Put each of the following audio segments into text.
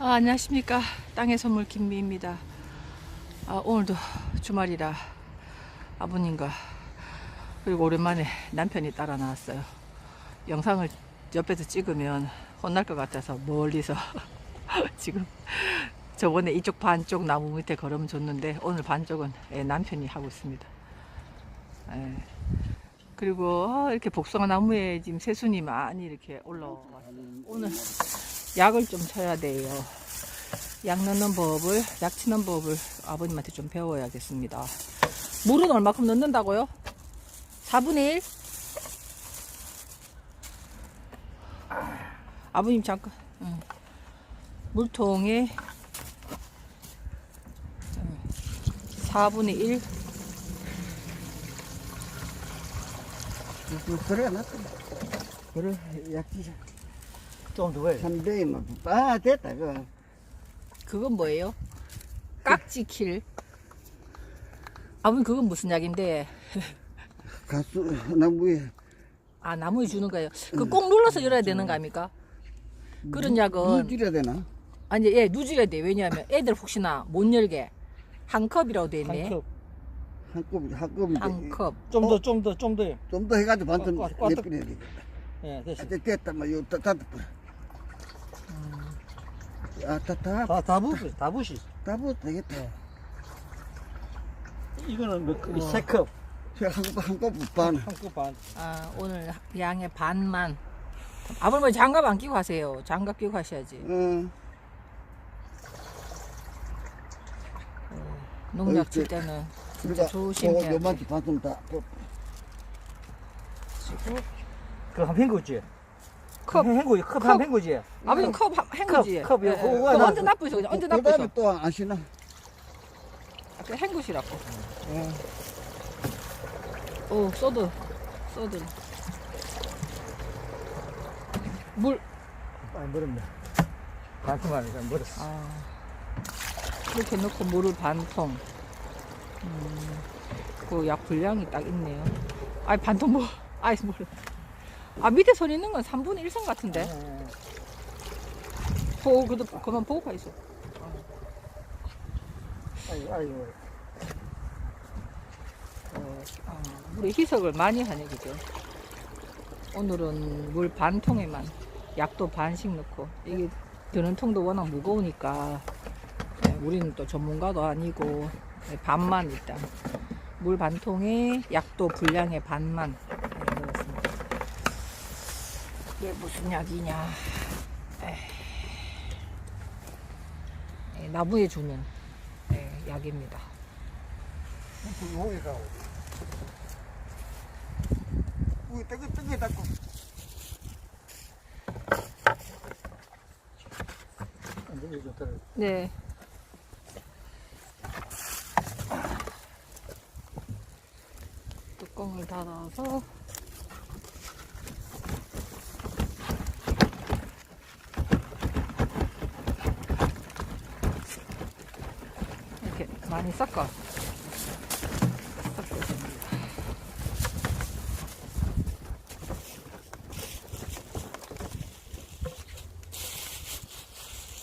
아, 안녕하십니까. 땅의 선물 김미입니다. 아, 오늘도 주말이라 아버님과 그리고 오랜만에 남편이 따라 나왔어요. 영상을 옆에서 찍으면 혼날 것 같아서 멀리서 지금 저번에 이쪽 반쪽 나무 밑에 걸으면 줬는데 오늘 반쪽은 예, 남편이 하고 있습니다. 예. 그리고 아, 이렇게 복숭아 나무에 지금 새순이 많이 이렇게 올라왔어요. 오늘 약을 좀 쳐야 돼요. 약 넣는 법을, 약 치는 법을 아버님한테 좀 배워야겠습니다. 물은 얼마큼 넣는다고요? 4분의 1? 아버님 잠깐. 응. 물통에 응. 4분의 1. 그래 놨다. 그래 약지자. 좀 더 해. 300이면 아 됐다 그. 그건 뭐예요? 깍지킬. 아버님 그건 무슨 약인데? 가수 나무에 아 나무에 주는 거예요. 그 꼭 눌러서 열어야 되는 거 아닙니까? 그런 약은 누질해야 되나? 아니 예 누질해야 돼. 왜냐하면 애들 혹시나 못 열게 한 컵이라고 돼 있네. 한 컵. 한컵 한컵인데 한 컵. 좀 더, 좀 더, 좀 더요. 좀더 해가지고 반ton 꽉, 꽉, 꽉 예쁘네 되겠다. 예, 됐어. 아, 됐다 뭐 이거 다 다. 아 다 다 다, 다 부시, 다 부시. 다부 되겠다. 이거는 몇 컵? 우와. 세 컵. 한컵한컵 반. 한 컵 반. 아 오늘 양의 반만. 아버님 왜 장갑 안 끼고 하세요? 장갑 끼고 하셔야지. 어. 농약 칠 그- 때는 그러니까 조심해야 돼. 요만치 반좀 다. 부- 그한 헹구지? 컵. 헹구, 컵 컵. 한 헹구지? 아버님 컵 헹구지. 컵, 컵이요. 예, 예. 그거 그거 언제 더- 나쁘셔? 그냥 언제 그 나쁘셔? 다음에 또 아시나? 그 헹구시라고. 어. 오 소드 소드. 물. 아니, 멀었네. 반통 아니까 멀었어. 아, 이렇게 넣고 물을 반 통. 음, 그 약 분량이 딱 있네요. 아니, 반통 뭐, 아이, 뭘. 아, 밑에 선 있는 건 3분의 1선 같은데? 예. 보, 그래도 그만 보고 가 있어. 아이고, 아이고. 어, 아, 물에 희석을 많이 하네, 그죠? 오늘은 물 반 통에만 약도 반씩 넣고, 이게 드는 통도 워낙 무거우니까, 네, 우리는 또 전문가도 아니고, 네, 반만 일단. 물 반 통에 약도 분량의 반만 네. 이게 무슨 약이냐. 에이. 네, 나무에 주는 네, 약입니다. 여기가. 우리 뜨거 뜨거 좋다. 네. 뚜껑을 닫아서 이렇게 많이 섞어 섞어 줍니다.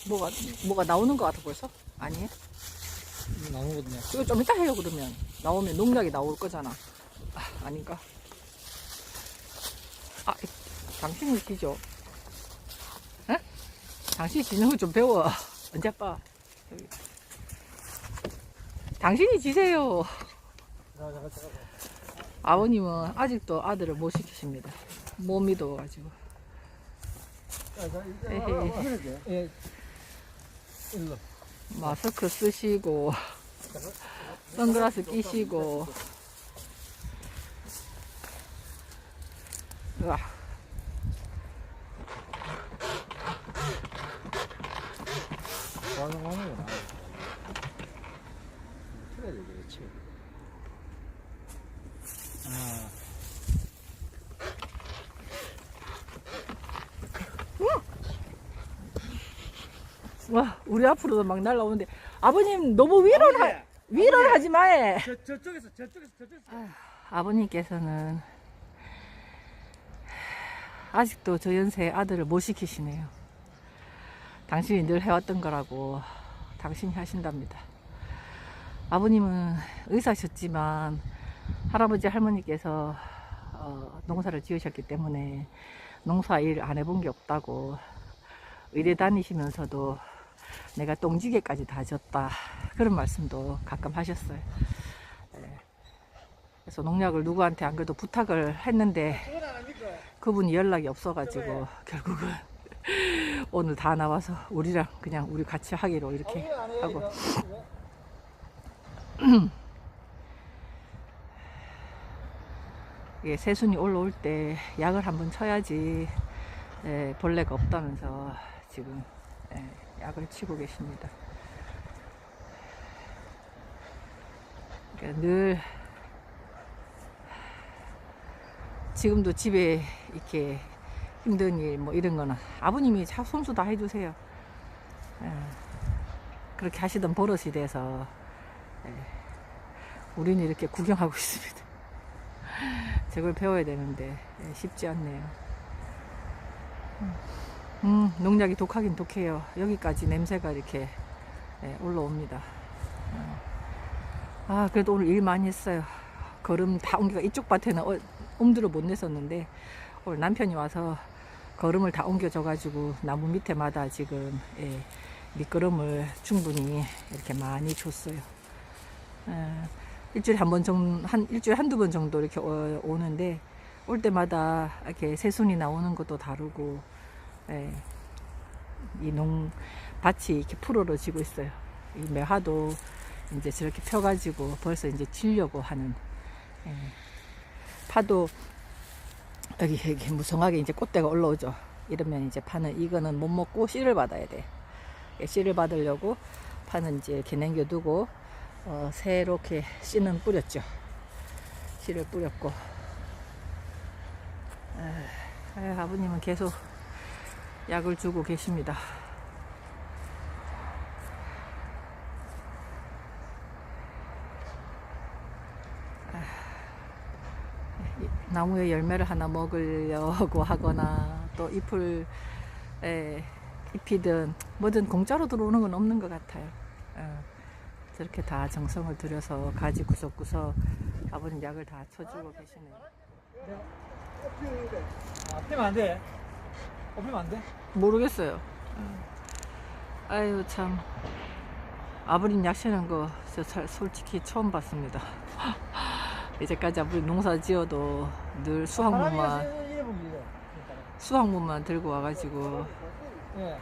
뭐가 뭐가 나오는 것 같아 벌써? 아니에요? 나무거든요. 이거 좀 이따 해요 그러면 나오면 농약이 나올 거잖아 아, 아닌가 아 당신이 지죠 에? 당신이 지는 거 좀 배워 언제 아빠 여기. 당신이 지세요. 아버님은 아직도 아들을 못 시키십니다 못 믿어가지고 에헤이. 예. 마스크 쓰시고 선글라스 끼시고 으아. 반응하는구 되겠지. 아. 와, 우리 앞으로도 막 날라오는데 아버님 너무 위로를 하, 위로를 하지 마해. 저, 저쪽에서, 저쪽에서, 저쪽에서. 아버님께서는 아직도 저 연세에 아들을 못 시키시네요. 당신이 늘 해왔던 거라고 당신이 하신답니다. 아버님은 의사셨지만 할아버지 할머니께서 어, 농사를 지으셨기 때문에 농사 일 안 해본 게 없다고 의대 다니시면서도 내가 똥지게까지 다 졌다 그런 말씀도 가끔 하셨어요. 예. 그래서 농약을 누구한테 안 그래도 부탁을 했는데 그분이 연락이 없어가지고 결국은 오늘 다 나와서 우리랑 그냥 우리 같이 하기로 이렇게 하고 이게 새순이 올라올 때 약을 한번 쳐야지 예, 벌레가 없다면서 지금 예, 약을 치고 계십니다. 그러니까 늘 지금도 집에 이렇게 힘든 일 뭐 이런 거는 아버님이 차 손수 다 해주세요. 예, 그렇게 하시던 버릇이 돼서 예, 우리는 이렇게 구경하고 있습니다. 저걸 배워야 되는데 예, 쉽지 않네요. 음, 농약이 독하긴 독해요. 여기까지 냄새가 이렇게 예, 올라옵니다. 어. 아, 그래도 오늘 일 많이 했어요. 걸음 다 옮기가 이쪽 밭에는 어, 엄두를 못 냈었는데 오늘 남편이 와서 걸음을 다 옮겨줘가지고 나무 밑에마다 지금 예, 밑거름을 충분히 이렇게 많이 줬어요. 예, 일주일에 한 번 정도, 한 일주일에 한두 번 정도 이렇게 어, 오는데 올 때마다 이렇게 새순이 나오는 것도 다르고 예, 이 농 밭이 이렇게 푸르러지고 있어요. 이 매화도 이제 저렇게 펴가지고 벌써 이제 치려고 하는 예, 파도 여기 여기 무성하게 이제 꽃대가 올라오죠. 이러면 이제 파는 이거는 못 먹고 씨를 받아야 돼. 예, 씨를 받으려고 파는 이제 이렇게 남겨두고 어, 새롭게 씨는 뿌렸죠. 씨를 뿌렸고 에, 에, 아버님은 계속 약을 주고 계십니다. 이 나무에 열매를 하나 먹으려고 하거나 또 잎을 에, 잎이든 뭐든 공짜로 들어오는 건 없는 것 같아요. 어, 저렇게 다 정성을 들여서 가지 구석구석 아버님 약을 다 쳐주고 계시네요. 아, 피면 안 돼. 어, 피면 안 돼. 모르겠어요. 아유 참 아버님 약시는 거 저 솔직히 처음 봤습니다. 이제까지 아버님 농사 지어도 늘 수확물만 수확물만 들고 와가지고 예.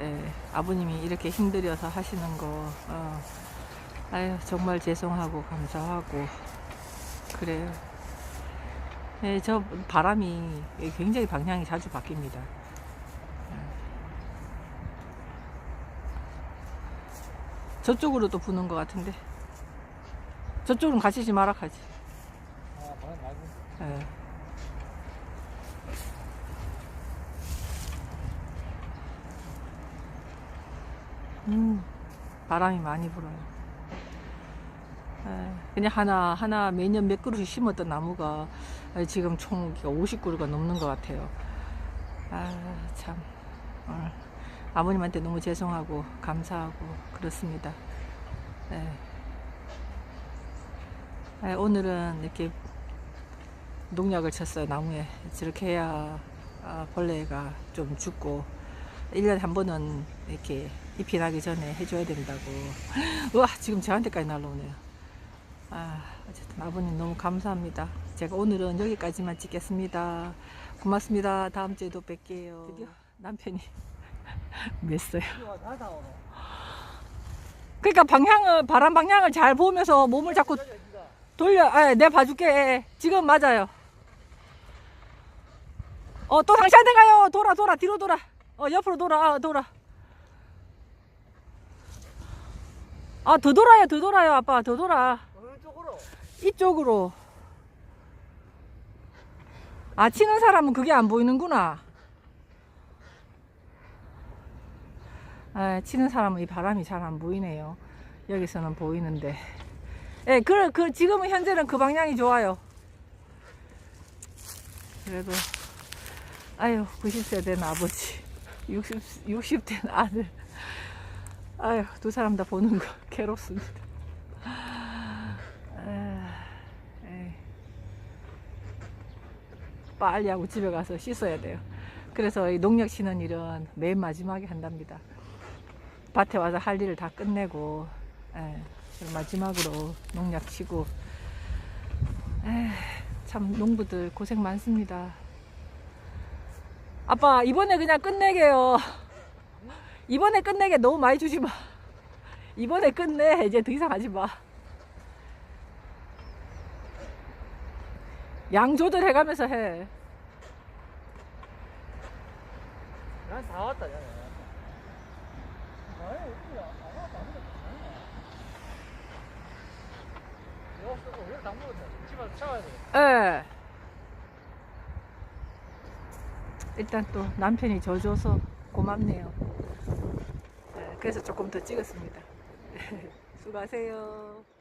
예, 아버님이 이렇게 힘들여서 하시는 거 어, 아유 정말 죄송하고 감사하고 그래요. 예, 저 바람이 굉장히 방향이 자주 바뀝니다. 저쪽으로 또 부는 것 같은데 저쪽은 가시지 마라 말고. 예. 음, 바람이 많이 불어요. 예, 그냥 하나, 하나 매년 몇 그루씩 심었던 나무가 지금 총 50그루가 넘는 것 같아요. 아, 참. 오늘 아버님한테 너무 죄송하고 감사하고 그렇습니다. 예. 예, 오늘은 이렇게 농약을 쳤어요, 나무에. 저렇게 해야 아, 벌레가 좀 죽고, 1년에 한 번은 이렇게 잎이 나기 전에 해줘야 된다고. 우와, 지금 저한테까지 날라오네요. 아, 어쨌든 아버님 너무 감사합니다. 제가 오늘은 여기까지만 찍겠습니다. 고맙습니다. 다음 주에도 뵐게요. 드디어 남편이 맸어요. 그러니까 방향을, 바람 방향을 잘 보면서 몸을 자꾸 돌려. 아, 내가 봐줄게. 예, 지금 맞아요. 어, 또 당신한테 가요. 돌아, 돌아, 뒤로 돌아. 어, 옆으로 돌아, 아, 돌아. 아, 더 돌아요, 더 돌아요, 아빠, 더 돌아. 이쪽으로. 아, 치는 사람은 그게 안 보이는구나. 아, 치는 사람은 이 바람이 잘 안 보이네요. 여기서는 보이는데. 예, 그, 그, 지금은 현재는 그 방향이 좋아요. 그래도, 아유, 90세 된 아버지. 60, 60된 아들. 아유, 두 사람 다 보는 거 괴롭습니다. 아, 에이. 빨리 하고 집에 가서 씻어야 돼요. 그래서 이 농약 치는 일은 맨 마지막에 한답니다. 밭에 와서 할 일을 다 끝내고, 예, 마지막으로 농약 치고, 에이, 참 농부들 고생 많습니다. 아빠 이번에 그냥 끝내게요. 이번에 끝내게 너무 많이 주지 마. 이번에 끝내 이제 더 이상 하지 마. 양 조절해가면서 해. 난 다 왔다, 야. 예. 일단 또 남편이 져줘서 고맙네요. 예, 그래서 조금 더 찍었습니다. 수고하세요.